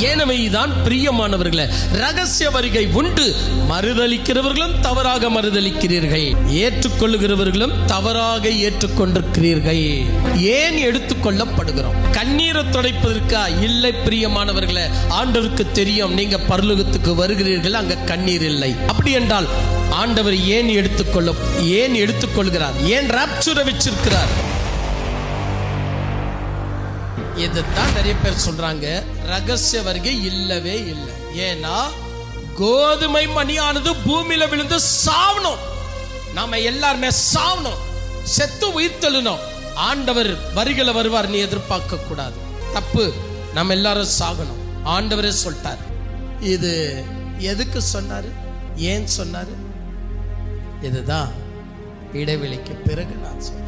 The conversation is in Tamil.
ஏனமைதான் பிரியமானவர்களே ரகசிய வருகை உண்டு. மறுதலிக்கிறவர்களும் தவறாக மறுதலிக்கிறீர்கள். ஏற்றுக்கொள்ளுகிறவர்களும் தவறாக ஏற்றுக்கொண்டிருக்கிறீர்கள். ஏன் எடுத்துக்கொள்ளப்படுகிறோம்? கண்ணீரை துடைப்பதற்கா? இல்லை பிரியமானவர்களே ஆண்டவருக்கு தெரியும். நீங்க பரலுகத்துக்கு வருகிறீர்கள் அங்க கண்ணீர் இல்லை. அப்படி என்றால் ஆண்டவர் ஏன் எடுத்துக்கொள்ள ஏன் எடுத்துக்கொள்கிறார்? ஏன் ராப்சுரை வச்சிருக்கிறார்? இதைத்தான் நிறைய பேர் சொல்றாங்க ரகசிய வருகை இல்லவே இல்லை. ஏன்னா கோதுமை மணியானது பூமியில விழுந்து சாவணும். நாம எல்லாருமே சாவணும். செத்து உயிர் தெழுணும் ஆண்டவர் வருகில வருவார் நீ எதிர்பார்க்க கூடாது. தப்பு. நம்ம எல்லாரும் சாகணும். ஆண்டவரே சொல்லிட்டார். இது எதுக்கு சொன்னாரு? ஏன் சொன்னாரு? இதுதான் இடைவெளிக்கு பிறகு நான் சொல்றேன்.